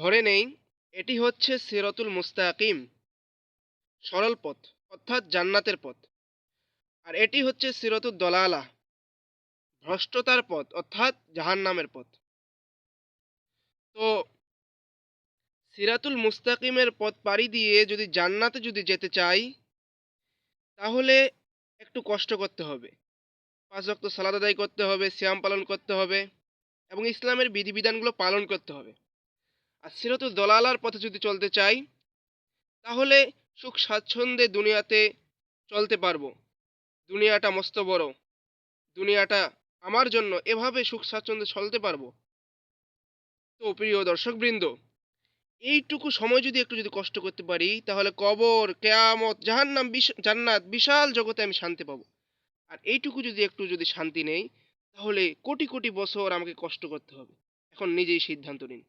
ধরে নেই, এটি হচ্ছে সিরাতুল মুস্তাকিম, সরল পথ, অর্থাৎ জান্নাতের পথ। আর এটি হচ্ছে সিরাতুল দলালা ভ্রষ্টতার পথ, অর্থাৎ জাহান্নামের পথ। তো, সিরাতুল মুস্তাকিমের পথ পাড়ি দিয়ে যদি জান্নাতে যদি যেতে চাই, তাহলে একটু কষ্ট করতে হবে। পাঁচ রক্ত সালাদ আদায় করতে হবে শ্যাম পালন করতে হবে এবং ইসলামের বিধিবিধানগুলো পালন করতে হবে। আর সিরাতুল দলালার পথে যদি চলতে চাই, তাহলে সুখ স্বাচ্ছন্দ্যে দুনিয়াতে চলতে পারব। দুনিয়াটা মস্ত বড়। দুনিয়াটা আমার জন্য এভাবে সুখ স্বাচ্ছন্দ্যে চলতে পারব? তো প্রিয় দর্শকবৃন্দ, এইটুকু সময় যদি একটু যদি কষ্ট করতে পারি, তাহলে কবর, কেয়ামত, জাহান্নাম জান্নাত, বিশাল জগতে আমি শান্তি পাবো। আর এইটুকু যদি একটু যদি শান্তি নেই, তাহলে কোটি কোটি বছর আমাকে কষ্ট করতে হবে। এখন নিজেই সিদ্ধান্ত নিন।